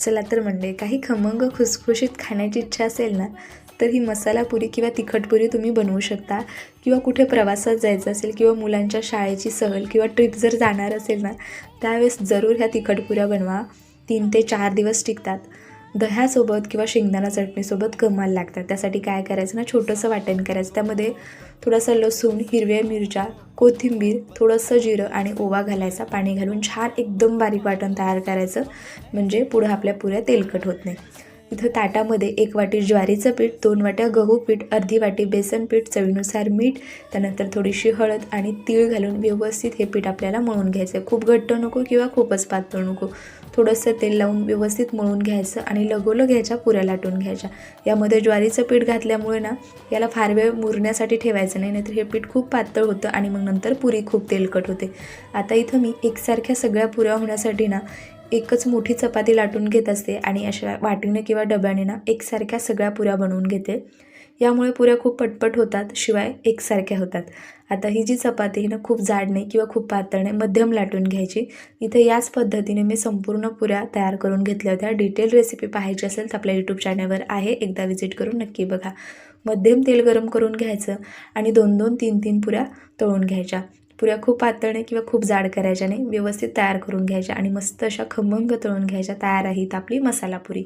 चला तर म्हणजे काही खमंग खुसखुशीत खाण्याची इच्छा असेल ना तर ही मसाला पुरी किंवा तिखट पुरी तुम्ही बनवू शकता. किंवा कुठे प्रवासात जायचं असेल किंवा मुलांच्या शाळेची सहल किंवा ट्रिप जर जाणार असेल ना त्यावेळेस जरूर ह्या तिखट पुऱ्या बनवा. तीन ते चार दिवस टिकतात. दह्यासोबत किंवा शेंगदाणा चटणीसोबत कमाल लागतात. त्यासाठी काय करायचं ना छोटंसं वाटण करायचं. त्यामध्ये थोडासा लसूण हिरव्या मिरच्या कोथिंबीर थोडंसं जिरं आणि ओवा घालायचा. पाणी घालून छान एकदम बारीक वाटण तयार करायचं. म्हणजे पुढं आपल्या पुऱ्या तेलकट होत नाही. इथं ताटामध्ये एक वाटी ज्वारीचं पीठ दोन वाट्या गहू पीठ अर्धी वाटी बेसन पीठ चवीनुसार मीठ त्यानंतर थोडीशी हळद आणि तीळ घालून व्यवस्थित हे पीठ आपल्याला मळून घ्यायचं. आहे खूप घट्ट नको किंवा खूपच पातळ नको. थोडंसं तेल लावून व्यवस्थित मळून घ्यायचं आणि लगोलग घ्यायच्या पुऱ्या लाटून घ्यायच्या. यामध्ये ज्वारीचं पीठ घातल्यामुळे ना याला फार वेळ मुरण्यासाठी ठेवायचं नाही नाहीतर हे पीठ खूप पातळ होतं आणि मग नंतर पुरी खूप तेलकट होते. आता इथं मी एकसारख्या सगळ्या पुऱ्या होण्यासाठी ना एकच मोठी चपाती लाटून घेत असते आणि अशा वाटीने किंवा डब्याने ना एकसारख्या सगळ्या पुऱ्या बनवून घेते. यामुळे पुऱ्या खूप पटपट होतात शिवाय एकसारख्या होतात. आता ही जी चपाती ही ना खूप जाड नाही किंवा खूप पातळ नाही मध्यम लाटून घ्यायची इथे याच पद्धतीने मी संपूर्ण पुऱ्या तयार करून घेतल्या होत्या. डिटेल रेसिपी पाहायची असेल तर आपल्या यूट्यूब चॅनलवर आहे एकदा व्हिजिट करून नक्की बघा. मध्यम तेल गरम करून घ्यायचं आणि दोन दोन तीन तीन पुऱ्या तळून घ्यायच्या. पुऱ्या खूप पातळणे नाही किंवा खूप जाड करायच्या नाही व्यवस्थित तयार करून घ्यायच्या आणि मस्त अशा खमंग तळून घ्यायच्या. तयार आहेत आपली मसाला पुरी